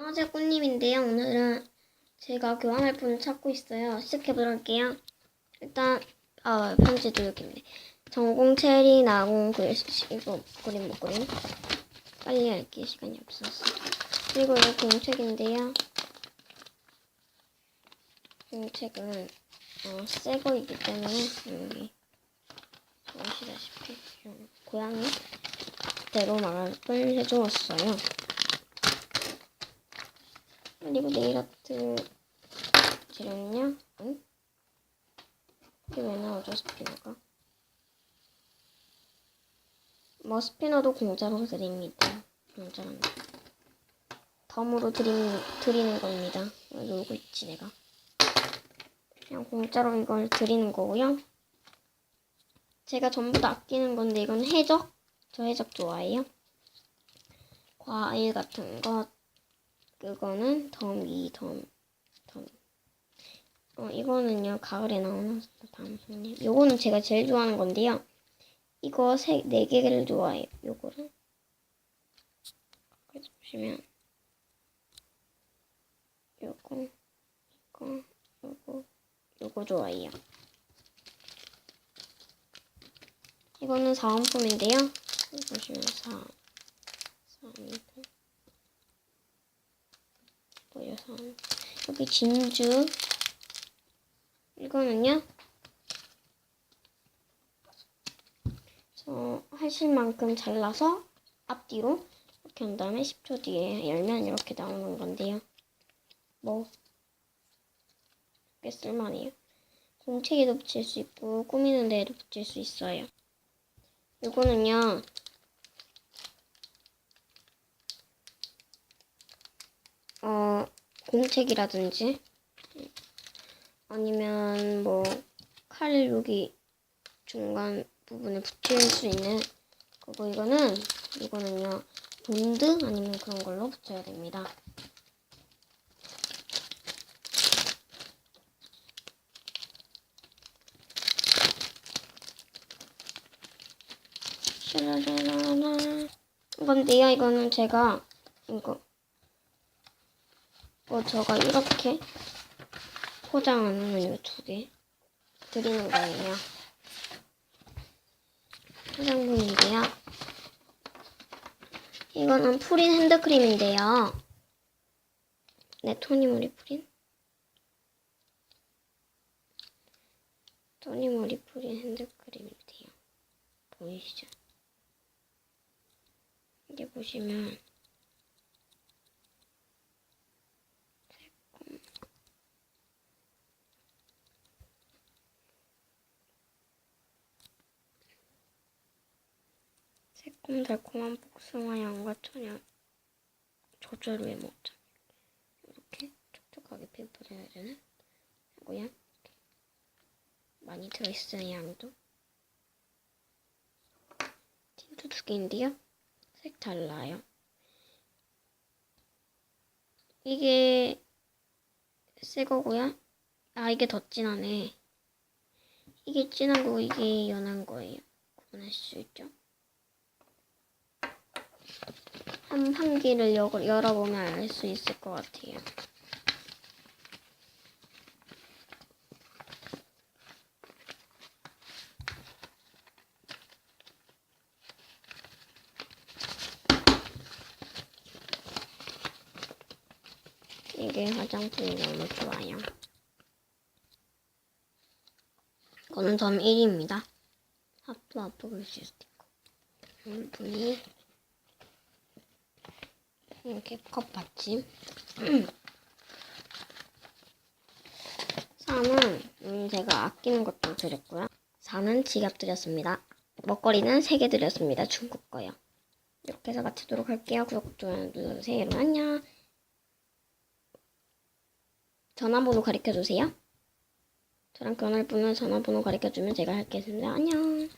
안녕하세요 꽃님인데요. 오늘은 제가 교환할 분을 찾고 있어요. 시작해보도록 할게요. 일단 아 편지도 여기 있네 전공 체리 나공 글씨 이거 그림 못 그림. 빨리 할게 시간이 없어서. 그리고 이거 공책인데요. 공책은 어, 새 거이기 때문에 여기 보시다시피 이런 고양이 대로 마감을 해주었어요 그리고 네일 아트 재료는요? 응? 이게 왜 나오죠 스피너가? 뭐 스피너도 공짜로 드립니다. 공짜랍니다. 덤으로 드림, 드리는 겁니다. 놀고 있지 내가. 그냥 공짜로 이걸 드리는 거고요. 제가 전부 다 아끼는 건데 이건 해적? 저 해적 좋아해요. 과일 같은 것 그거는 덤이 덤, 덤. 어, 이거는요, 가을에 나오는 다음 손님. 요거는 제가 제일 좋아하는 건데요. 이거 세, 네 개를 좋아해요. 요거를. 그래서 보시면. 요거, 이거, 요거, 요거 좋아해요. 이거는 사은품인데요. 보시면 4. 여기 진주. 이거는요? 저 하실 만큼 잘라서 앞뒤로 이렇게 한 다음에 10초 뒤에 열면 이렇게 나오는 건데요. 뭐 꽤 쓸만해요. 공책에도 붙일 수 있고 꾸미는 데에도 붙일 수 있어요. 이거는요. 어, 공책이라든지 아니면 뭐칼 여기 중간 부분에 붙일 수 있는 그거 이거는 이거는요 본드 아니면 그런 걸로 붙여야 됩니다. 이건데요 이거는 제가 이거 어, 저가 이렇게 포장하는 이두 개 드리는 거예요. 포장품인데요. 이거는 프린 핸드크림인데요. 네, 토니모리 프린. 토니모리 프린 핸드크림인데요. 보이시죠? 이게 보시면 새콤달콤한 복숭아 향과 천연 조절후의 먹자. 이렇게 촉촉하게 해주는 하고요 많이 들어있어요 양도. 틴트 두 개인데요. 색 달라요. 이게 새 거고요 아 이게 더 진하네. 이게 진한 거고 이게 연한 거예요. 구분하실 수 있죠? 한, 한 개를 여, 열어보면 알 수 있을 것 같아요. 이게 화장품이 너무 좋아요. 이거는 점 1입니다. 하프 하프 글씨 스티커. 분이 이렇게 컵 받침. 3은 음, 제가 아끼는 것도 드렸고요. 4는 지갑 드렸습니다. 먹거리는 3개 드렸습니다. 중국 거요. 이렇게 해서 마치도록 할게요. 구독, 좋아요 눌러주세요. 여러분 안녕. 전화번호 가르쳐주세요. 저랑 결혼할 분은 전화번호 가르쳐주면 제가 할겠습니다. 안녕.